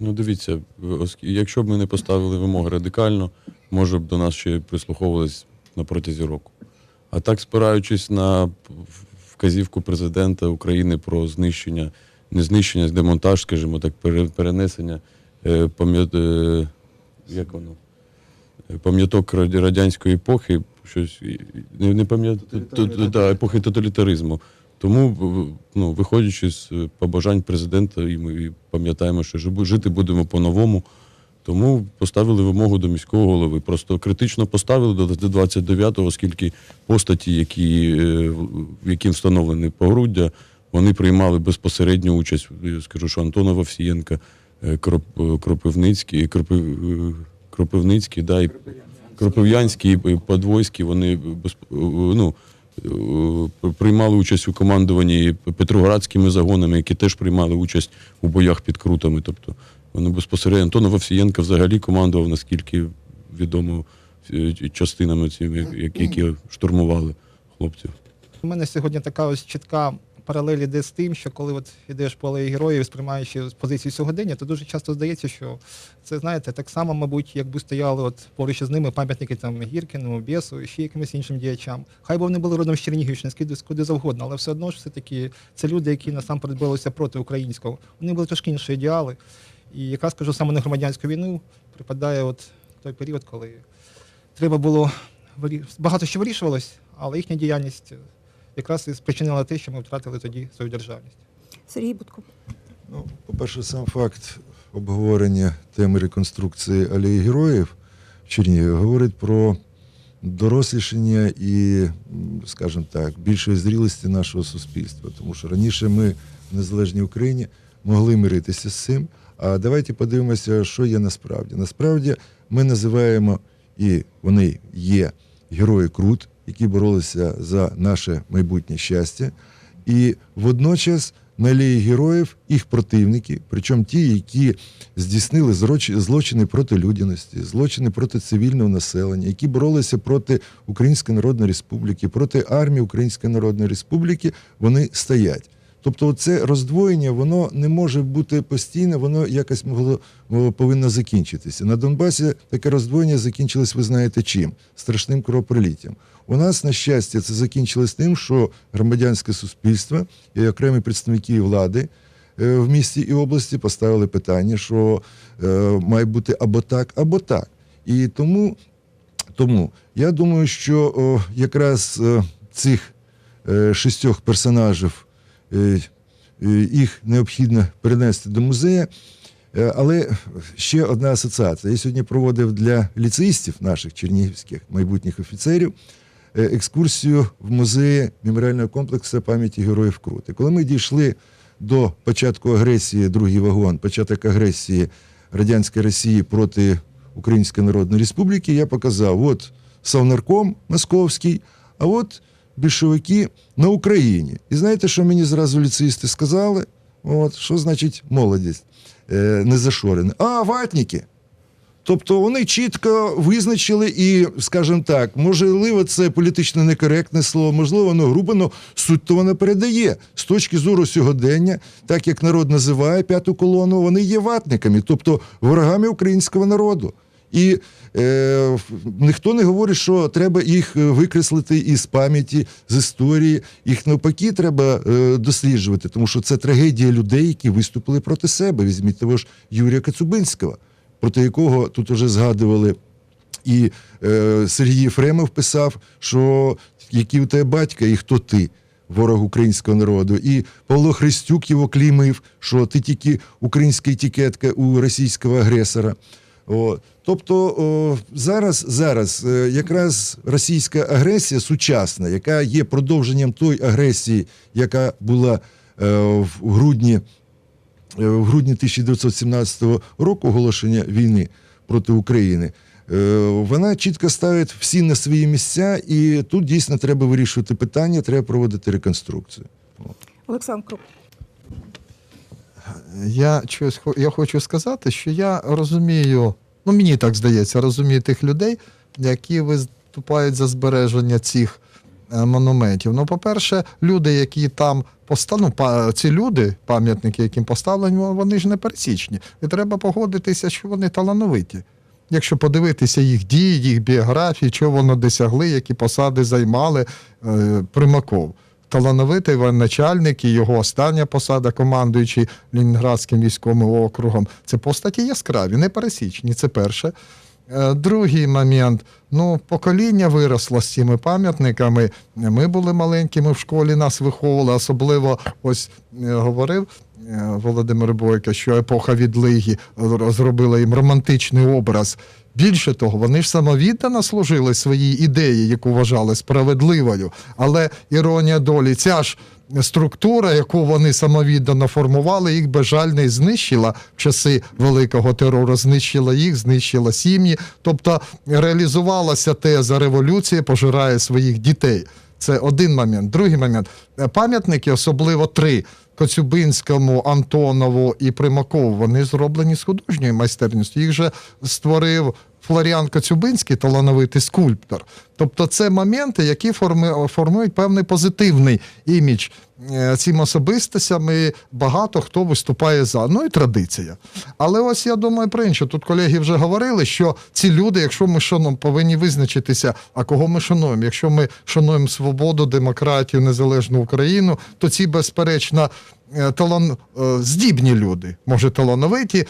Ну, дивіться, якщо б ми не поставили вимоги радикально, може б до нас ще прислуховувались на протязі року. А так, спираючись на вказівку президента України про знищення, не знищення, демонтаж, скажімо так, пере- перенесення е, е, як воно? Е, Пам'яток радянської епохи, щось не пам'ятаю, епохи тоталітаризму. Тому, ну, виходячи з е, побажань президента, і ми пам'ятаємо, що жи- жити будемо по-новому. Тому поставили вимогу до міського голови. Просто критично поставили до до 29-го, оскільки постаті, які, е, яким встановлене погруддя, вони приймали безпосередню участь. Я скажу, що Антонов Овсієнка, е, Кроп- е, Кропивницький, Кропив, е, Кропивницький, да, і Кропив'янський і Подвойський, вони е, ну, е, приймали участь у командуванні Петроградськими загонами, які теж приймали участь у боях під крутами. Тобто вони безпосередньо Антон Вовсієнко взагалі командував, наскільки відомо, е, частинами цими, як- які штурмували хлопців. У мене сьогодні така ось чітка паралель іде з тим, що коли от по алеї героїв, сприймаючи з позиції сьогодення, то дуже часто здається, що це знаєте, так само, мабуть, якби стояли от поруч із ними пам'ятники там Гіркіну, Бєсу, і ще якимось іншим діячам. Хай би вони були родом з Чернігівщини, куди завгодно, але все одно ж все таки це люди, які насамперед билися проти українського. Вони були трошки інші ідеали. І якраз кажу, саме на громадянську війну припадає от той період, коли треба було багато що вирішувалось, але їхня діяльність якраз і спричинила те, що ми втратили тоді свою державність. Сергій Будко. Ну, по-перше, сам факт обговорення теми реконструкції алеї героїв в Чернігові говорить про дорослішання і, скажімо так, більшої зрілості нашого суспільства. Тому що раніше ми в незалежній Україні могли миритися з цим. А давайте подивимося, що є насправді. Насправді ми називаємо, і вони є герої Крут, які боролися за наше майбутнє щастя. І водночас на алеї героїв їх противники, причому ті, які здійснили злочини проти людяності, злочини проти цивільного населення, які боролися проти Української Народної Республіки, проти армії Української Народної Республіки, вони стоять. Тобто, це роздвоєння, воно не може бути постійне, воно якось могло повинно закінчитися. На Донбасі таке роздвоєння закінчилось, ви знаєте чим? Страшним кровопроліттям. У нас, на щастя, це закінчилось тим, що громадянське суспільство і окремі представники влади е, в місті і області поставили питання, що е, має бути або так, або так. І тому, тому я думаю, що о, якраз е, цих е, шістьох персонажів їх необхідно перенести до музею. Е, Але ще одна асоціація. Я сьогодні проводив для ліцеїстів наших чернігівських майбутніх офіцерів е, екскурсію в музеї меморіального комплексу пам'яті героїв Крути. Коли ми дійшли до початку агресії, другий вагон, початок агресії радянської Росії проти Української Народної Республіки, я показав: от Совнарком Московський, а от більшовики на Україні. І знаєте, що мені зразу ліцеїсти сказали? От, що значить молодість е, не зашорена? А, ватники. Тобто вони чітко визначили і, скажімо так, можливо, це політично некоректне слово, можливо, воно грубо, але суть то воно передає з точки зору сьогодення, так як народ називає п'яту колону, вони є ватниками, тобто ворогами українського народу. І е, ніхто не говорить, що треба їх е, викреслити із пам'яті, з історії. Їх навпаки треба е, досліджувати, тому що це трагедія людей, які виступили проти себе. Візьміть того ж Юрія Кацубинського, проти якого тут уже згадували. І е, Сергій Єфремов писав, що який у тебе батька і хто ти, ворог українського народу. І Павло Христюк його клімив, що ти тільки українська етикетка у російського агресора. О, тобто о, зараз, зараз е, якраз російська агресія сучасна, яка є продовженням той агресії, яка була е, в грудні е, в грудні 1917 року оголошення війни проти України, е, вона чітко ставить всі на свої місця, і тут дійсно треба вирішувати питання, треба проводити реконструкцію. Олександр Круп. Я щось я хочу сказати, що я розумію, ну мені так здається, розумію тих людей, які виступають за збереження цих е, монументів. Ну, по-перше, люди, які там поставлені, ну, ці люди, пам'ятники, яким поставлені, вони ж не пересічні. І треба погодитися, що вони талановиті. Якщо подивитися їх дії, їх біографії, що вони досягли, які посади займали е, Примаков. Талановитий начальник і його остання посада, командуючий Ленінградським військовим округом. Це постаті яскраві, не пересічні. Це перше. Е, Другий момент. Ну, покоління виросло з цими пам'ятниками. Ми були маленькими в школі, нас виховували. Особливо ось е, говорив е, Володимир Бойко, що епоха відлиги зробила їм романтичний образ. Більше того, вони ж самовіддано служили своїй ідеї, яку вважали справедливою. Але іронія долі, ця ж структура, яку вони самовіддано формували, їх безжально і знищила в часи великого терору, знищила їх, знищила сім'ї. Тобто реалізувалася теза революція пожирає своїх дітей. Це один момент. Другий момент. Пам'ятники, особливо три. Коцюбинському, Антонову і Примакову, вони зроблені з художньою майстерністю. Їх же створив Флоріан Коцюбинський, талановитий скульптор. Тобто це моменти, які форми, формують певний позитивний імідж е, цим особистостям, і багато хто виступає за. Ну і традиція. Але ось я думаю про інше. Тут колеги вже говорили, що ці люди, якщо ми шануємо, повинні визначитися, а кого ми шануємо. Якщо ми шануємо свободу, демократію, незалежну Україну, то ці, безперечно, е, талан... е, здібні люди, може талановиті,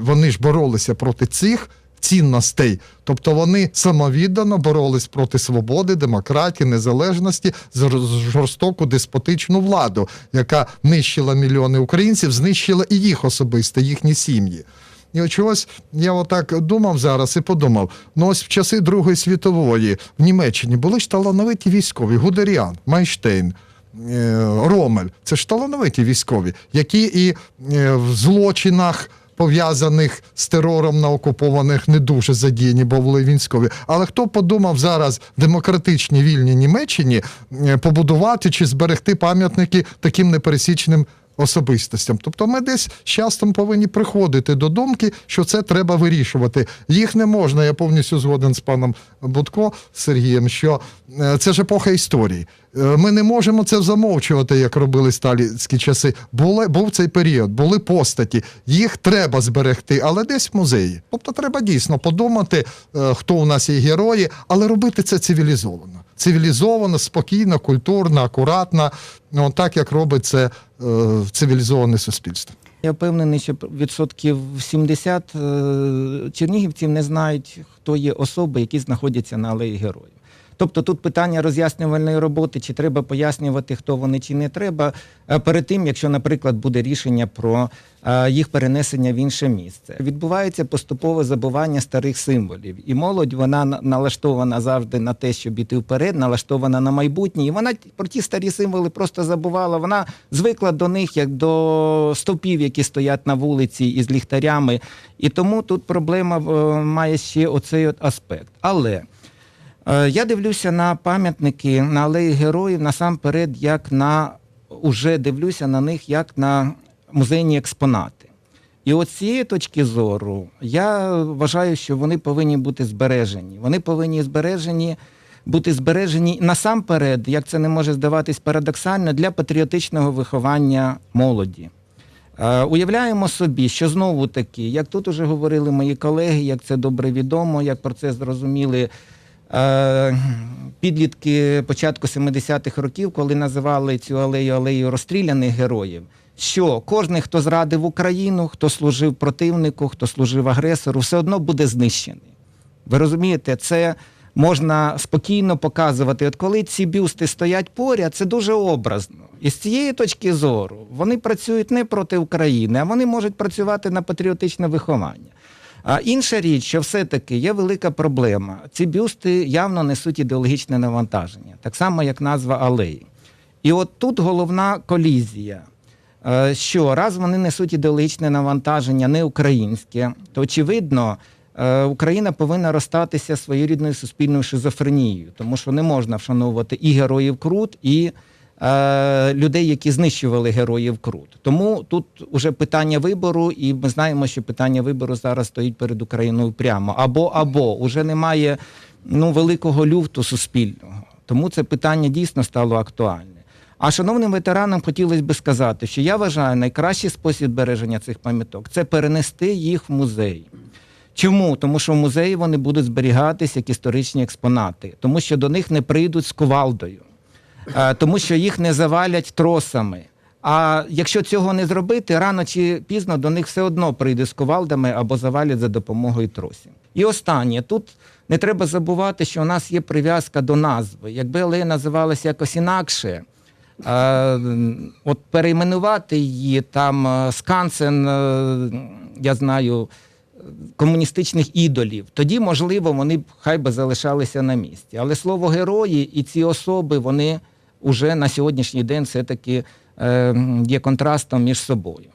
вони ж боролися проти цих цінностей. Тобто вони самовіддано боролись проти свободи, демократії, незалежності, за жорстоку деспотичну владу, яка нищила мільйони українців, знищила і їх особисто, їхні сім'ї. І от чогось я отак думав зараз і подумав: ну ось в часи Другої світової в Німеччині були ж талановиті військові, Гудеріан, Майнштейн. е, Ромель, це ж талановиті військові, які і е, в злочинах пов'язаних з терором на окупованих не дуже задіяні, бо були військові. Але хто подумав зараз в демократичній вільній Німеччині е, побудувати чи зберегти пам'ятники таким непересічним особистостям? Тобто ми десь з часом повинні приходити до думки, що це треба вирішувати. Їх не можна, я повністю згоден з паном Будко Сергієм, що е, це ж епоха історії. Е, Ми не можемо це замовчувати, як робили сталінські часи. Були, був цей період, були постаті. Їх треба зберегти, але десь в музеї. Тобто треба дійсно подумати, е, хто у нас є герої, але робити це цивілізовано. Цивілізовано, спокійно, культурно, акуратно, ну, так як робить це е, цивілізоване суспільство. Я впевнений, що відсотків 70 е, чернігівців не знають, хто є особи, які знаходяться на алеї героїв. Тобто тут питання роз'яснювальної роботи, чи треба пояснювати, хто вони, чи не треба, е, перед тим, якщо, наприклад, буде рішення про е, їх перенесення в інше місце. Відбувається поступове забування старих символів. І молодь вона налаштована завжди на те, щоб іти вперед, налаштована на майбутнє. І вона про ті старі символи просто забувала. Вона звикла до них як до стовпів, які стоять на вулиці із ліхтарями. І тому тут проблема е, має ще оцей от аспект. Але Я дивлюся на пам'ятники на алеї героїв насамперед, як на уже дивлюся на них як на музейні експонати. І от з цієї точки зору я вважаю, що вони повинні бути збережені. Вони повинні збережені. Бути збережені насамперед, як це не може здаватись парадоксально, для патріотичного виховання молоді. Е, Уявляємо собі, що знову таки, як тут уже говорили мої колеги, як це добре відомо, як про це зрозуміли е, підлітки початку 70-х років, коли називали цю алею алеєю розстріляних героїв. Що кожен, хто зрадив Україну, хто служив противнику, хто служив агресору, все одно буде знищений. Ви розумієте, це можна спокійно показувати. От коли ці бюсти стоять поряд, це дуже образно. І з цієї точки зору вони працюють не проти України, а вони можуть працювати на патріотичне виховання. А інша річ, що все-таки є велика проблема. Ці бюсти явно несуть ідеологічне навантаження, так само як назва алеї. І от тут головна колізія. Е, Що раз вони несуть ідеологічне навантаження не українське, то очевидно, е, Україна повинна розстатися своєрідною суспільною шизофренією, тому що не можна вшановувати і героїв Крут, і людей, які знищували героїв Крут. Тому тут уже питання вибору, і ми знаємо, що питання вибору зараз стоїть перед Україною прямо. Або або уже немає ну, великого люфту суспільного. Тому це питання дійсно стало актуальне. А шановним ветеранам хотілося б сказати, що я вважаю, найкращий спосіб береження цих пам'яток це перенести їх в музей. Чому? Тому що в музеї вони будуть зберігатися як історичні експонати, тому що до них не прийдуть з кувалдою, е, тому що їх не завалять тросами. А якщо цього не зробити, рано чи пізно до них все одно прийде з кувалдами або завалять за допомогою тросів. І останнє, тут не треба забувати, що у нас є прив'язка до назви. Якби алея називалася якось інакше, е, от перейменувати її там е, скансен, е, я знаю, комуністичних ідолів, тоді, можливо, вони б хай би залишалися на місці. Але слово герої і ці особи, вони вже на сьогоднішній день все-таки е, є контрастом між собою.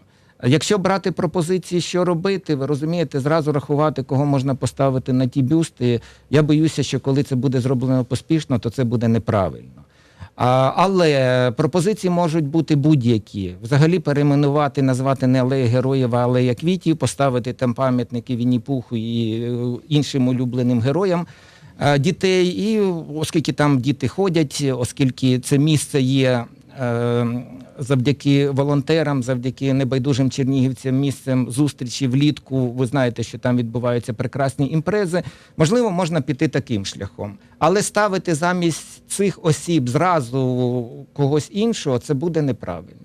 Якщо брати пропозиції, що робити, ви розумієте, зразу рахувати, кого можна поставити на ті бюсти. Я боюся, що коли це буде зроблено поспішно, то це буде неправильно. А, але пропозиції можуть бути будь-які. Взагалі перейменувати, назвати не алея героїв, а алея квітів, поставити там пам'ятники Вінні-Пуху і е, іншим улюбленим героям дітей. І оскільки там діти ходять, оскільки це місце є. е, Завдяки волонтерам, завдяки небайдужим чернігівцям, місцем зустрічі влітку. Ви знаєте, що там відбуваються прекрасні імпрези. Можливо, можна піти таким шляхом, але ставити замість цих осіб зразу когось іншого це буде неправильно.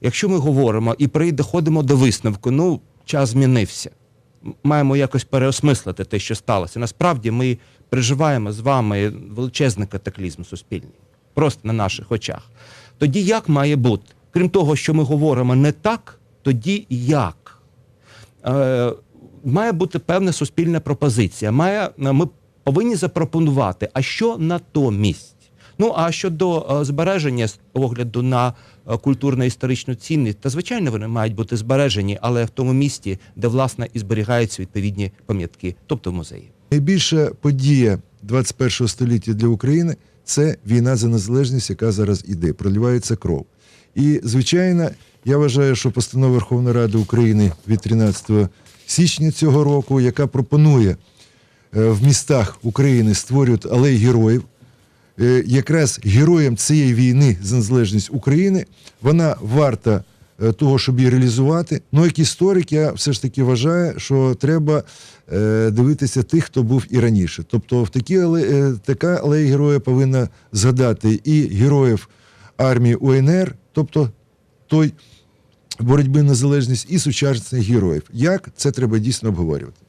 Якщо ми говоримо і доходимо до висновку, ну час змінився. Маємо якось переосмислити те, що сталося. Насправді ми переживаємо з вами величезний катаклізм суспільний, просто на наших очах. Тоді як має бути? Крім того, що ми говоримо не так, тоді як? Е, має бути певна суспільна пропозиція. Має, ми повинні запропонувати, а що натомість? Ну а щодо е, збереження з огляду на е, культурно-історичну цінність, та звичайно вони мають бути збережені, але в тому місці, де власне і зберігаються відповідні пам'ятки, тобто в музеї. Найбільша подія 21 століття для України це війна за незалежність, яка зараз іде, проливається кров. І, звичайно, я вважаю, що постанова Верховної Ради України від 13 січня цього року, яка пропонує е, в містах України створювати алеї героїв, е, якраз героям цієї війни за незалежність України, вона варта того, щоб її реалізувати. Ну, як історик, я все ж таки вважаю, що треба е, дивитися тих, хто був і раніше. Тобто, в такі але, е, така алея героя повинна згадати і героїв армії УНР, тобто той боротьби на незалежність, і сучасних героїв. Як це треба дійсно обговорювати?